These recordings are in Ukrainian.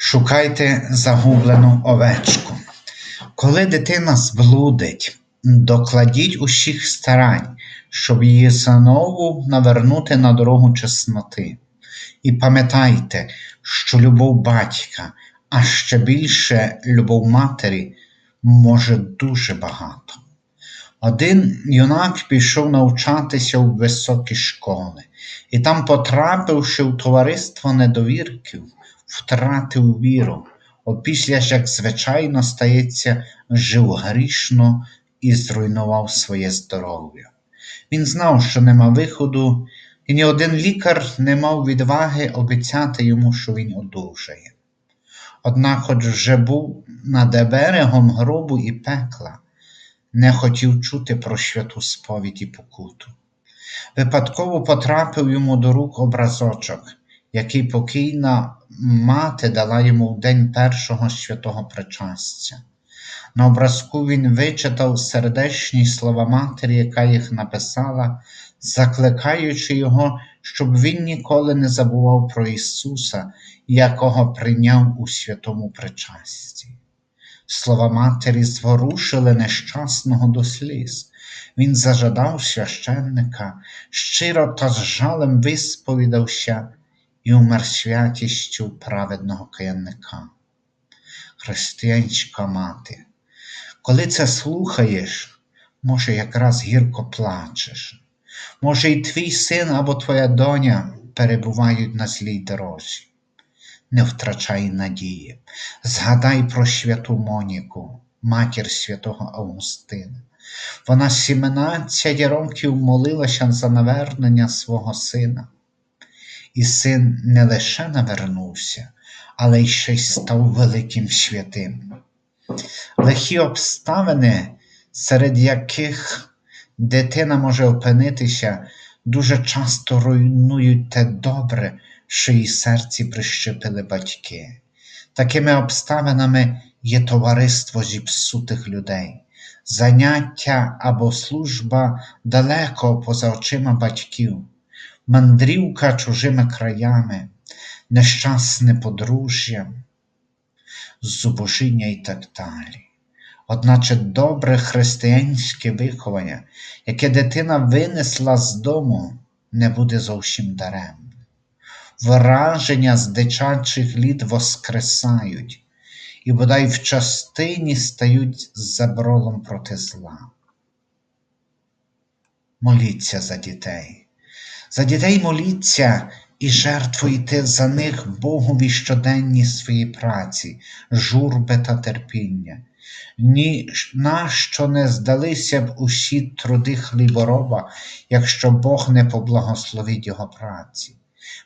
Шукайте загублену овечку. Коли дитина зблудить, докладіть усіх старань, щоб її знову навернути на дорогу чесноти. І пам'ятайте, що любов батька, а ще більше любов матері може дуже багато. Один юнак пішов навчатися в високі школи, і там, потрапивши в товариство недовірків, втратив віру, опісля ж, як звичайно стається, жив грішно і зруйнував своє здоров'я. Він знав, що нема виходу, і ні один лікар не мав відваги обіцяти йому, що він одужає. Однак, хоч вже був над берегом гробу і пекла, не хотів чути про святу сповідь і покуту. Випадково потрапив йому до рук образочок, який покійна мати дала йому в день першого святого причастя. На образку він вичитав сердечні слова матері, яка їх написала, закликаючи його, щоб він ніколи не забував про Ісуса, якого прийняв у святому причасті. Слова матері зворушили нещасного до сліз. Він зажадав священника, щиро та з жалем висповідався і умер святістю праведного каянника. Християнська мати, коли це слухаєш, може, якраз гірко плачеш, може, і твій син або твоя доня перебувають на злій дорозі. Не втрачай надії, згадай про святу Моніку, матір святого Августина. Вона 17 років молилася за навернення свого сина. І син не лише навернувся, але й ще й став великим святим. Лихі обставини, серед яких дитина може опинитися, дуже часто руйнують те добре, що її серці прищепили батьки. Такими обставинами є товариство зіпсутих людей, заняття або служба далеко поза очима батьків, мандрівка чужими краями, нещасне подружжя, зубожіння і так далі. Одначе добре християнське виховання, яке дитина винесла з дому, не буде зовсім даремним. Враження з дичачих літ воскресають, і бодай в частині стають забролом проти зла. Моліться за дітей. За дітей моліться і жертвуйте за них Богові щоденні свої праці, журби та терпіння. Ні на що не здалися б усі труди хлібороба, якщо Бог не поблагословить його праці.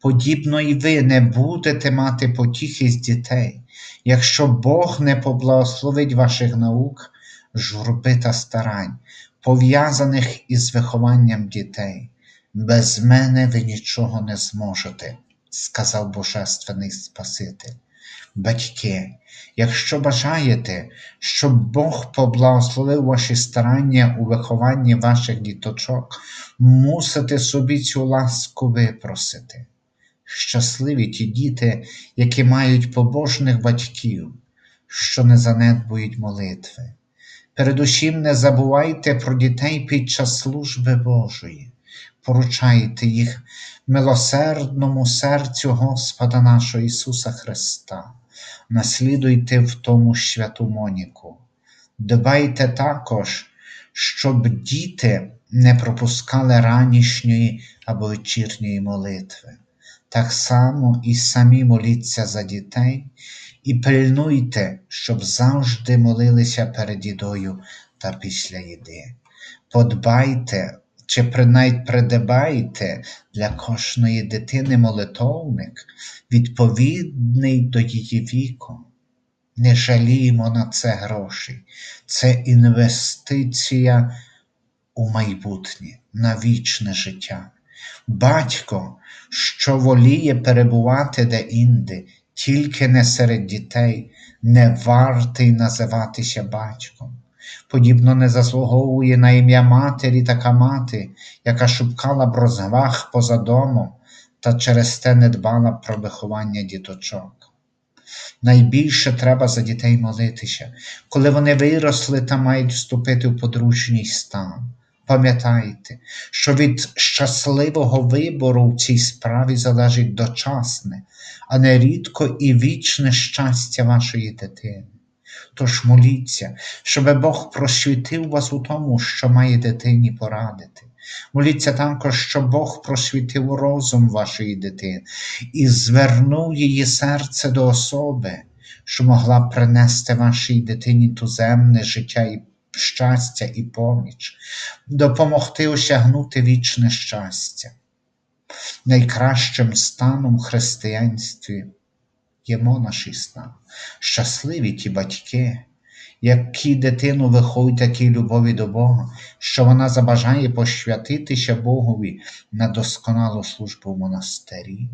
Подібно і ви не будете мати потіхи з дітей, якщо Бог не поблагословить ваших наук, журби та старань, пов'язаних із вихованням дітей. Без мене ви нічого не зможете, сказав Божественний Спаситель. Батьки, якщо бажаєте, щоб Бог поблагословив ваші старання у вихованні ваших діточок, мусите собі цю ласку випросити. Щасливі ті діти, які мають побожних батьків, що не занедбують молитви. Передусім не забувайте про дітей під час служби Божої, поручайте їх милосердному серцю Господа нашого Ісуса Христа, наслідуйте в тому святу Моніку. Дбайте також, щоб діти не пропускали ранішньої або вечірньої молитви. Так само і самі моліться за дітей і пильнуйте, щоб завжди молилися перед їдою та після їди. Подбайте чи принаймні придбайте для кожної дитини молитовник, відповідний до її віку. Не жаліємо на це гроші, це інвестиція у майбутнє, на вічне життя. Батько, що воліє перебувати де-інде, тільки не серед дітей, не вартий називатися батьком. Подібно не заслуговує на ім'я матері така мати, яка шукала б розваг поза домом та через те не дбала про виховання діточок. Найбільше треба за дітей молитися, коли вони виросли та мають вступити в подручній стан. Пам'ятайте, що від щасливого вибору в цій справі залежить дочасне, а не рідко і вічне щастя вашої дитини. Тож моліться, щоб Бог просвітив вас у тому, що має дитині порадити. Моліться також, щоб Бог просвітив розум вашої дитини і звернув її серце до особи, що могла принести вашій дитині туземне життя і щастя і поміч, допомогти осягнути вічне щастя. Найкращим станом християнстві є монаший стан. Щасливі ті батьки, які дитину виховують такій любові до Бога, що вона забажає посвятитися Богові на досконалу службу в монастирі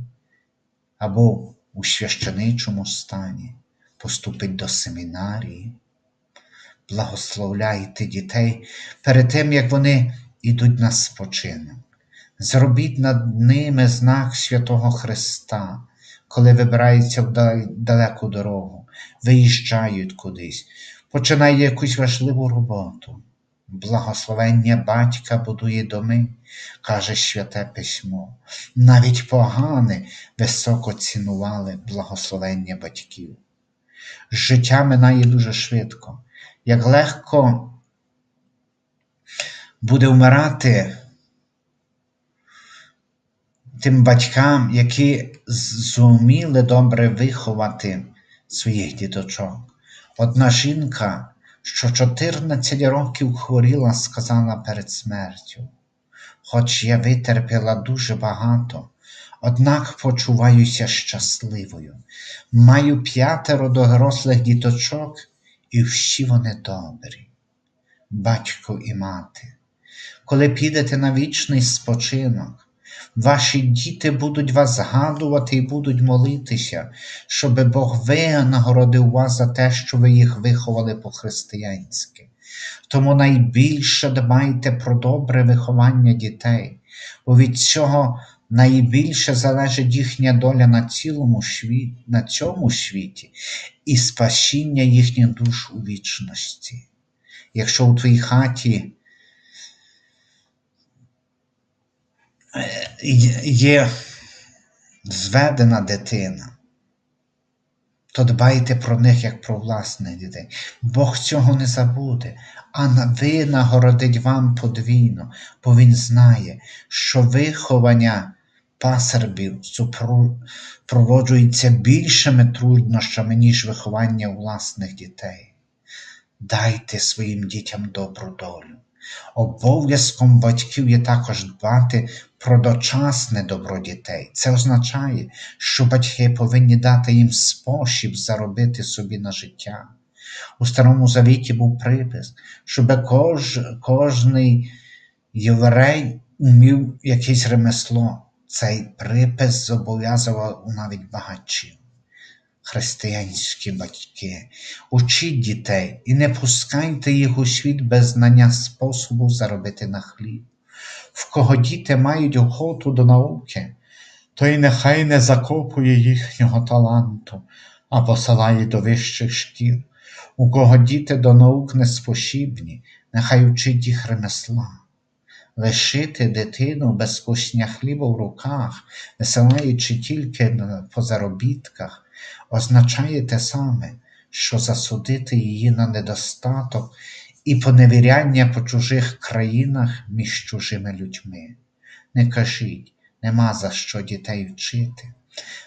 або у священичому стані, поступить до семінарії. Благословляйте дітей перед тим, як вони йдуть на спочинок. Зробіть над ними знак святого Христа, коли вибираються в далеку дорогу, виїжджають кудись, починає якусь важливу роботу. Благословення батька будує доми, каже святе письмо. Навіть погане високо цінували благословення батьків. Життя минає дуже швидко, як легко буде вмирати тим батькам, які зуміли добре виховати своїх діточок. Одна жінка, що 14 років хворіла, сказала перед смертю, хоч я витерпіла дуже багато, однак почуваюся щасливою. Маю п'ятеро дорослих діточок, і всі вони добрі, батько і мати. Коли підете на вічний спочинок, Ваші діти будуть вас згадувати і будуть молитися, щоб Бог винагородив вас за те, що ви їх виховали по-християнськи. Тому найбільше дбайте про добре виховання дітей, бо від цього найбільше залежить їхня доля на цілому світі, на цьому світі і спасіння їхніх душ у вічності. Якщо у твоїй хаті є зведена дитина, то дбайте про них як про власних дітей. Бог цього не забуде, а винагородить вам подвійно, бо Він знає, що виховання пасербів супроводжується більшими труднощами, ніж виховання власних дітей. Дайте своїм дітям добру долю. Обов'язком батьків є також дбати про дочасне добро дітей. Це означає, що батьки повинні дати їм спосіб заробити собі на життя. У Старому Завіті був припис, щоб кож, кожний єврей умів якесь ремесло. Цей припис зобов'язував навіть багачів християнські батьки, учіть дітей і не пускайте їх у світ без знання способу заробити на хліб. В кого діти мають охоту до науки, то й нехай не закопує їхнього таланту, а посилає до вищих шкіл. У кого діти до наук не спосібні, нехай учить їх ремесла. Лишити дитину без кусня хліба в руках, висилаючи тільки по заробітках, означає те саме, що засудити її на недостаток і поневіряння по чужих країнах між чужими людьми. Не кажіть, нема за що дітей вчити.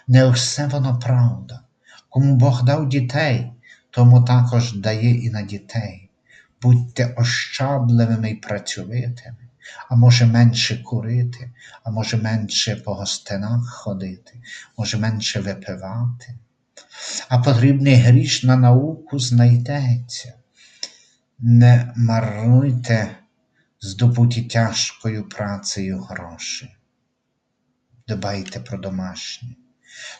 Не все воно правда. Кому Бог дав дітей, тому також дає і на дітей. Будьте ощадливими й працьовитими, а може менше курити, а може менше по гостинах ходити, може менше випивати а потрібний гріш на науку знайдеться. Не марнуйте здобуті тяжкою працею гроші. Дбайте про домашнє.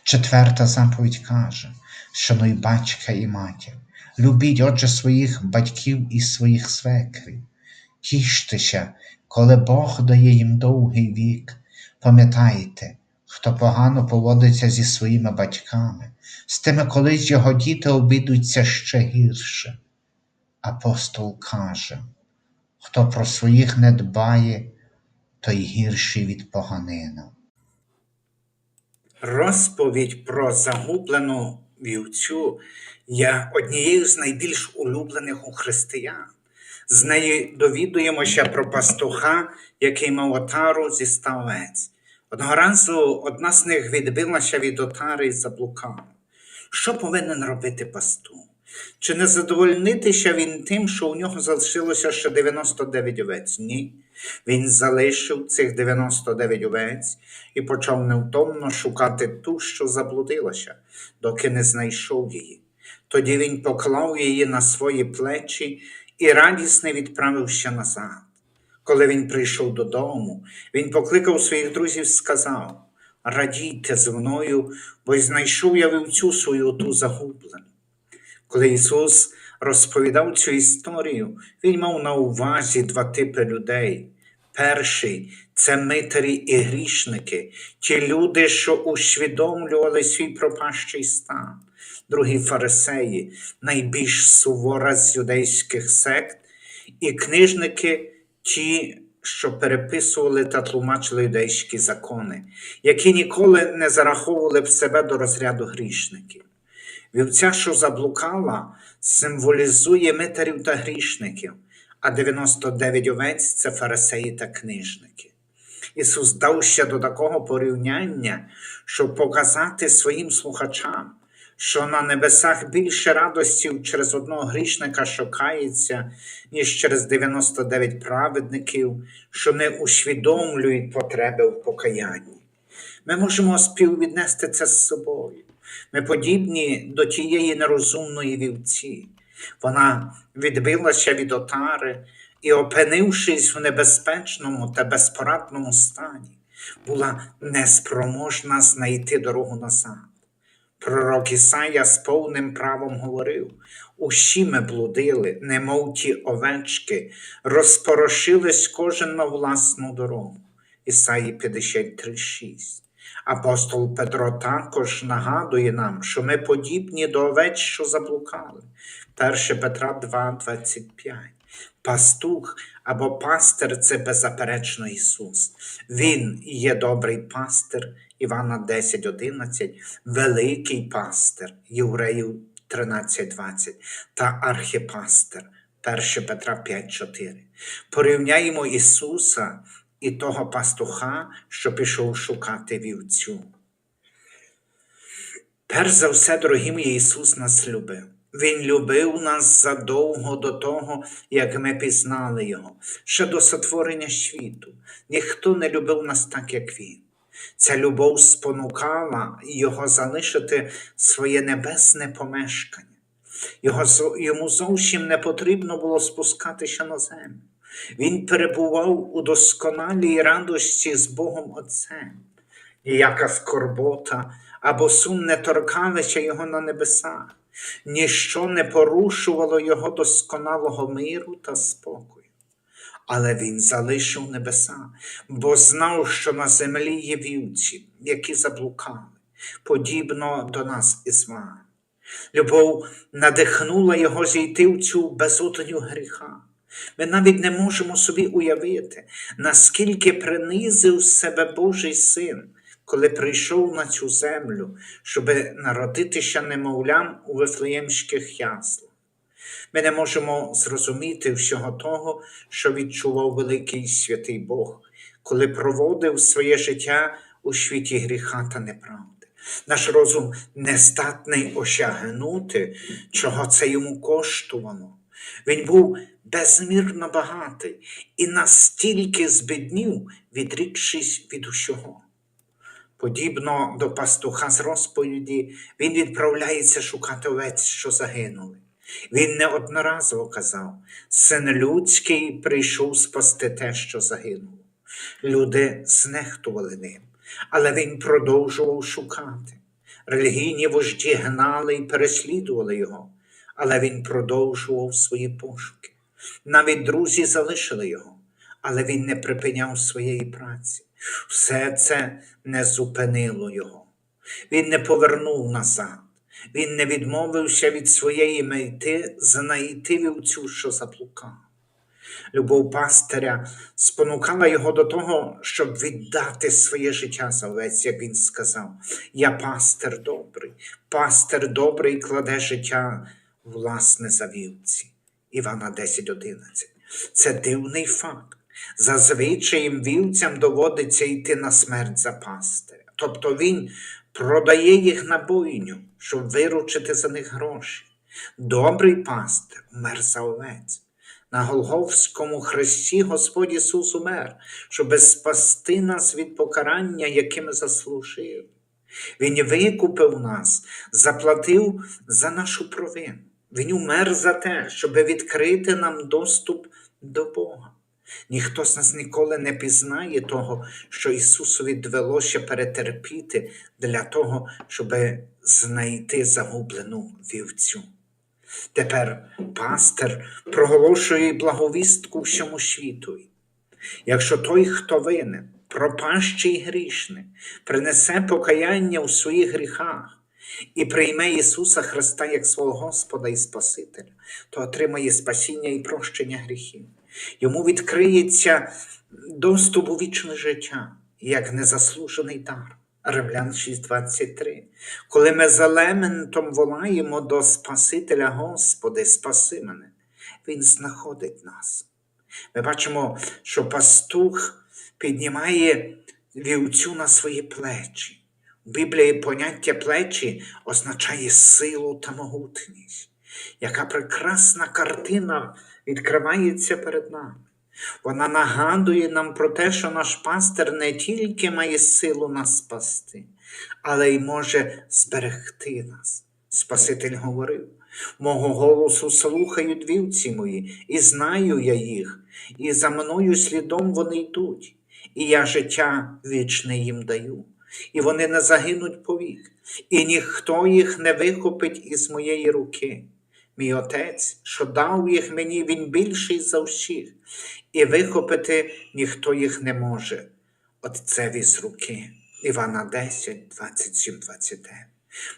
Четверта заповідь каже, шануй батька і матір, любіть отже своїх батьків і своїх свекрів, тіштеся, коли Бог дає їм довгий вік, пам'ятайте, хто погано поводиться зі своїми батьками, з тими колись його діти обійдуться ще гірше. Апостол каже, хто про своїх не дбає, той гірший від поганина. Розповідь про загублену вівцю є однією з найбільш улюблених у християн. З неї довідуємося про пастуха, який мав отару зі ста овець. Одного разу одна з них відбилася від отари і заблукала. Що повинен робити пастух? Чи не задовольнитися він тим, що у нього залишилося ще 99 овець? Ні. Він залишив цих 99 овець і почав невтомно шукати ту, що заблудилася, доки не знайшов її. Тоді він поклав її на свої плечі і радісно відправився назад. Коли він прийшов додому, він покликав своїх друзів і сказав: Радійте зі мною, бо знайшов я вівцю свою ту загублену. Коли Ісус розповідав цю історію, Він мав на увазі два типи людей. Перший це митарі і грішники, ті люди, що усвідомлювали свій пропащий стан. Другі фарисеї, найбільш сувора з юдейських сект, і книжники, ті, що переписували та тлумачили юдейські закони, які ніколи не зараховували б себе до розряду грішників. Вівця, що заблукала, символізує митарів та грішників, а 99 овець це фарисеї та книжники. Ісус дав ще до такого порівняння, щоб показати своїм слухачам, що на небесах більше радості через одного грішника що кається, ніж через 99 праведників, що не усвідомлюють потреби в покаянні. Ми можемо співвіднести це з собою. Ми подібні до тієї нерозумної вівці. Вона відбилася від отари і, опинившись в небезпечному та безпорадному стані, була неспроможна знайти дорогу назад. Пророк Ісая з повним правом говорив: усі ми блудили, немов ті овечки, розпорошились кожен на власну дорогу. Ісаї 53,6. Апостол Петро також нагадує нам, що ми подібні до овець, що заблукали. 1 Петра 2,25. Пастух або пастир це беззаперечно Ісус. Він є добрий пастир Івана 10,11, великий пастир Євреїв 13,20 та архіпастир 1 Петра 5,4. Порівняємо Ісуса і того пастуха, що пішов шукати вівцю. Перш за все, дорогі мої, Ісус нас любив. Він любив нас задовго до того, як ми пізнали Його, ще до сотворення світу. Ніхто не любив нас так, як Він. Ця любов спонукала Його залишити своє небесне помешкання. Його, Йому зовсім не потрібно було спускатися на землю. Він перебував у досконалій радості з Богом Отцем. Ніяка скорбота або сум не торкалися його на небесах, ніщо не порушувало його досконалого миру та спокою. Але він залишив небеса, бо знав, що на землі є вівці, які заблукали, подібно до нас із вами. Любов надихнула його зійти в цю безодню гріха. Ми навіть не можемо собі уявити, наскільки принизив себе Божий син, коли прийшов на цю землю, щоб народитися немовлям у вифлеємських яслах. Ми не можемо зрозуміти всього того, що відчував великий святий Бог, коли проводив своє життя у світі гріха та неправди. Наш розум не здатний осягнути, чого це йому коштувало. Він був безмірно багатий і настільки збіднів, відрікшись від усього. Подібно до пастуха з розповіді, він відправляється шукати овець, що загинули. Він неодноразово казав: Син людський прийшов спасти те, що загинуло. Люди знехтували ним, але він продовжував шукати. Релігійні вожді гнали і переслідували його, але він продовжував свої пошуки. Навіть друзі залишили його, але він не припиняв своєї праці. Все це не зупинило його. Він не повернув назад. Він не відмовився від своєї мети знайти вівцю, що заблукав. Любов пастиря спонукала його до того, щоб віддати своє життя за овець, як він сказав. Я пастир добрий, пастир добрий кладе життя власне за вівці. Івана 10.11. Це дивний факт. Зазвичай вівцям доводиться йти на смерть за пастиря. Тобто він продає їх на бойню, щоб виручити за них гроші. Добрий пастир умер за овець. На Голговському хресті Господь Ісус умер, щоб спасти нас від покарання, яке ми заслужили. Він викупив нас, заплатив за нашу провину. Він умер за те, щоб відкрити нам доступ до Бога. Ніхто з нас ніколи не пізнає того, що Ісусові довелося перетерпіти для того, щоб знайти загублену вівцю. Тепер пастир проголошує благовістку всьому світові. Якщо той, хто винен, пропащий грішник, принесе покаяння у своїх гріхах і прийме Ісуса Христа як свого Господа і Спасителя, то отримає спасіння і прощення гріхів. Йому відкриється доступ у вічне життя, як незаслужений дар. Римлян 6.23. Коли ми за лементом волаємо до Спасителя Господи, спаси мене, Він знаходить нас. Ми бачимо, що пастух піднімає вівцю на свої плечі. Біблії поняття плечі означає силу та могутність. Яка прекрасна картина відкривається перед нами. Вона нагадує нам про те, що наш пастир не тільки має силу нас спасти, але й може зберегти нас. Спаситель говорив: мого голосу слухають вівці мої, і знаю я їх, і за мною слідом вони йдуть, і я життя вічне їм даю, і вони не загинуть повік, і ніхто їх не вихопить із моєї руки. Мій отець, що дав їх мені, він більший за всіх, і вихопити ніхто їх не може. Отцеві з руки. Івана 10, 27, 29.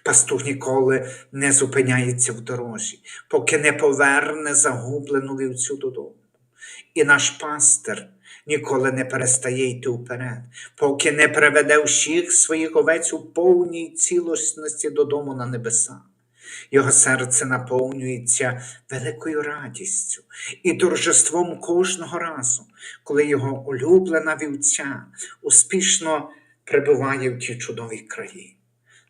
Пастух ніколи не зупиняється в дорозі, поки не поверне загублену вівцю додому. І наш пастир ніколи не перестає йти вперед, поки не приведе всіх своїх овець у повній цілісності додому на небеса. Його серце наповнюється великою радістю і торжеством кожного разу, коли його улюблена вівця успішно прибуває в ті чудові краї.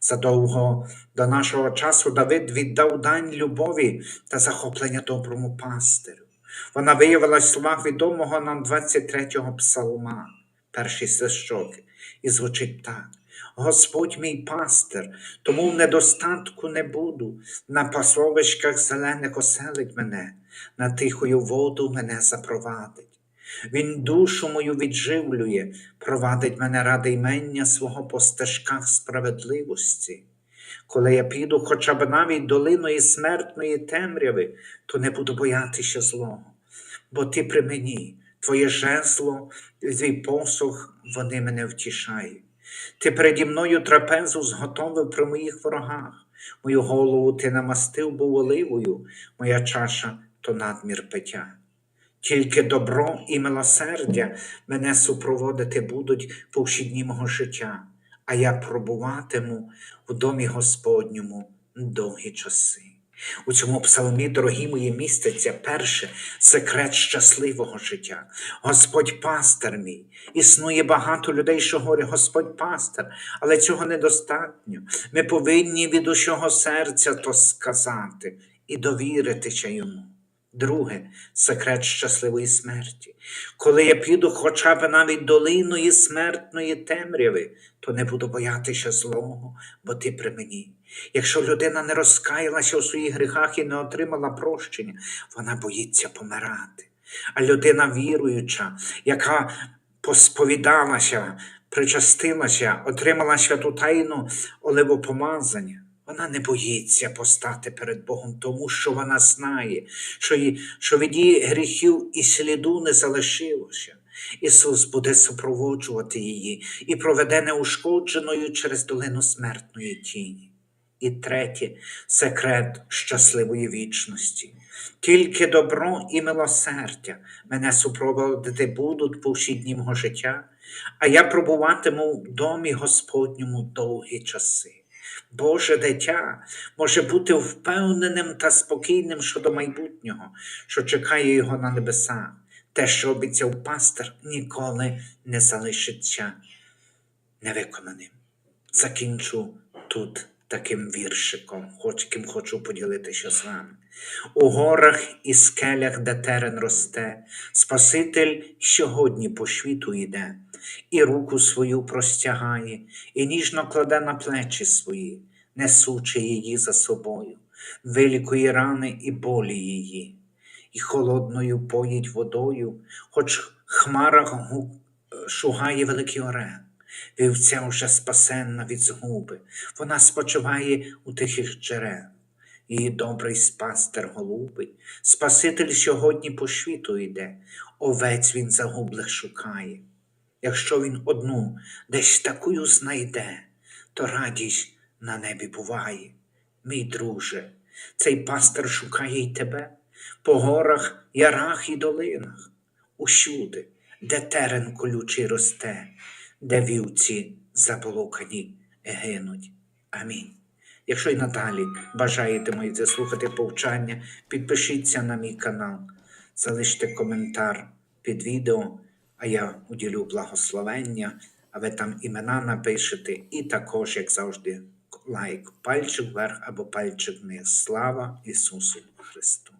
Задовго до нашого часу Давид віддав дань любові та захоплення доброму пастирю. Вона виявилась в словах відомого нам 23-го псалма, перші стишок, і звучить так. Господь мій пастир, тому в недостатку не буду, на пасовищках зелених оселить мене, на тихою воду мене запровадить. Він душу мою відживлює, провадить мене ради ймення свого по стежках справедливості. Коли я піду хоча б навіть долиною смертної темряви, то не буду боятися злого, бо ти при мені, твоє жесло, твій посох, вони мене втішають. Ти переді мною трапезу зготовив при моїх ворогах. Мою голову ти намастив був оливою, моя чаша то надмір пиття. Тільки добро і милосердя мене супроводити будуть по всі дні мого життя, а я пробуватиму в домі Господньому довгі часи. У цьому псалмі, дорогі мої, міститься перше секрет щасливого життя. Господь пастир мій. Існує багато людей, що говорять Господь пастир, але цього недостатньо. Ми повинні від усього серця то сказати і довіритися йому. Друге секрет щасливої смерті. Коли я піду хоча б навіть долиною смертної темряви, то не буду боятися злого, бо ти при мені. Якщо людина не розкаялася у своїх гріхах і не отримала прощення, вона боїться помирати. А людина віруюча, яка посповідалася, причастилася, отримала святу тайну оливопомазання, вона не боїться постати перед Богом, тому що вона знає, що, її, що від її гріхів і сліду не залишилося. Ісус буде супроводжувати її і проведе неушкодженою через долину смертної тіні. І третє секрет щасливої вічності. Тільки добро і милосердя мене супроводити будуть по всі дні мого життя, а я пробуватиму в домі Господньому довгі часи. Боже дитя може бути впевненим та спокійним щодо майбутнього, що чекає його на небесах. Те, що обіцяв пастир, ніколи не залишиться невиконаним. Закінчу тут таким віршиком, хоч ким хочу поділитися з вами. У горах і скелях, де терен росте, Спаситель сьогодні по світу йде, і руку свою простягає, і ніжно кладе на плечі свої, несучи її за собою, вилікує рани і болі її, і холодною поїть водою, хоч в хмарах шугає великий орел. Вівця вже спасенна від згуби, вона спочиває у тихих джерел. Її добрий спастер голубий, Спаситель сьогодні по світу йде, овець він загублих шукає. Якщо він одну десь такую знайде, то радість на небі буває. Мій друже, цей пастир шукає й тебе по горах, ярах і долинах, усюди, де терен колючий росте, де вівці заблукані гинуть. Амінь. Якщо й надалі бажаєте мої заслухати повчання, підпишіться на мій канал, залиште коментар під відео, а я уділю благословення, а ви там імена напишете, і також, як завжди, лайк, пальчик вверх або пальчик вниз. Слава Ісусу Христу!